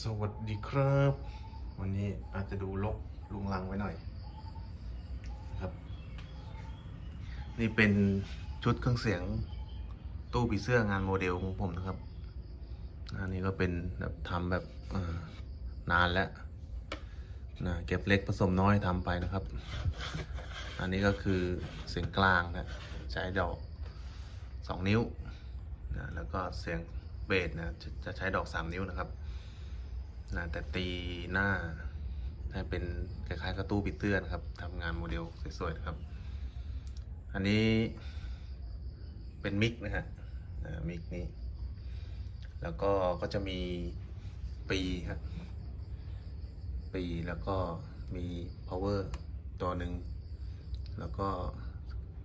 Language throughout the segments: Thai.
สวัสดีครับ วันนี้อาจจะดูลกลุงลังไว้หน่อยนะครับ นี่เป็นชุดเครื่องเสียงตู้ผีเสื้องานโมเดลของผมนะครับอันนี้ก็เป็นแบบทำแบบนานแล้วนะเก็บเล็กผสมน้อยทำไปนะครับ อันนี้ก็คือเสียงกลางนะใช้ดอกสองนิ้วนะแล้วก็เสียงเบสนะจะจะใช้ดอกสามนิ้วนะครับ นะแต่ตีหน้าให้เป็นคล้ายๆกระตู้ปิดเตื้อนครับทำงานโมเดลสวยๆครับ อันนี้เป็นมิกนะฮะมิกนี้ แล้วก็ก็จะมีปีครับปีแล้วก็มี power ตัวหนึ่ง แล้วก็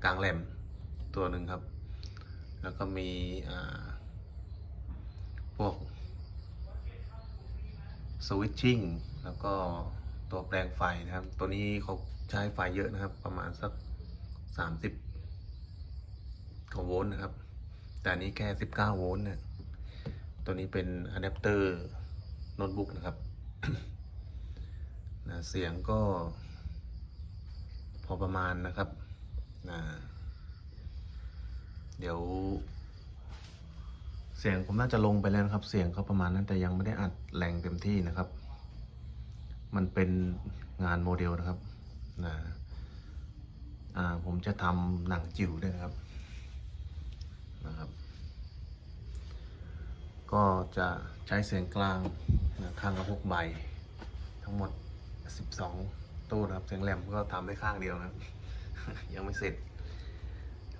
กลางแหลมตัวหนึ่งครับ แล้วก็มีพวก สวิตชิ่งแล้วก็ตัวแปลงไฟนะครับ ตัวนี้เขาใช้ไฟเยอะนะครับ ประมาณสักสามสิบกว่าโวลต์นะครับ แต่นี้แค่สิบเก้าโวลต์เนี่ยตัวนี้เป็นอะแดปเตอร์โน้ตบุ๊กนะครับนะเสียงก็ พอประมาณนะครับนะเดี๋ยว เสียงผมน่าจะลงไปแล้วนะครับ เสียงเขาประมาณนั้นแต่ยังไม่ได้อัดแรงเต็มที่นะครับ มันเป็นงานโมเดลนะครับนะอ่าผมจะทำหนังจิ๋วด้วยนะครับนะครับ ก็จะใช้เสียงกลางนะข้างละหกใบ ทั้งหมด 12 ตู้นะครับ เสียงแหลมก็ทำได้ข้างเดียวนะยังไม่เสร็จ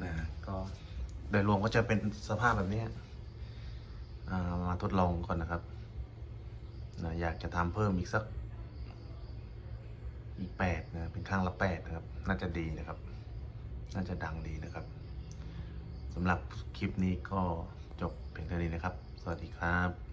นะก็โดยรวมก็จะเป็นสภาพแบบนี้ ทดลองก่อนนะครับนะอยากจะทำเพิ่มอีกสัก อีกแปดนะเป็นข้างละแปดนะครับ น่าจะดีนะครับ น่าจะดังดีนะครับสำหรับคลิปนี้ก็จบเพียงเท่านี้นะครับ สวัสดีครับ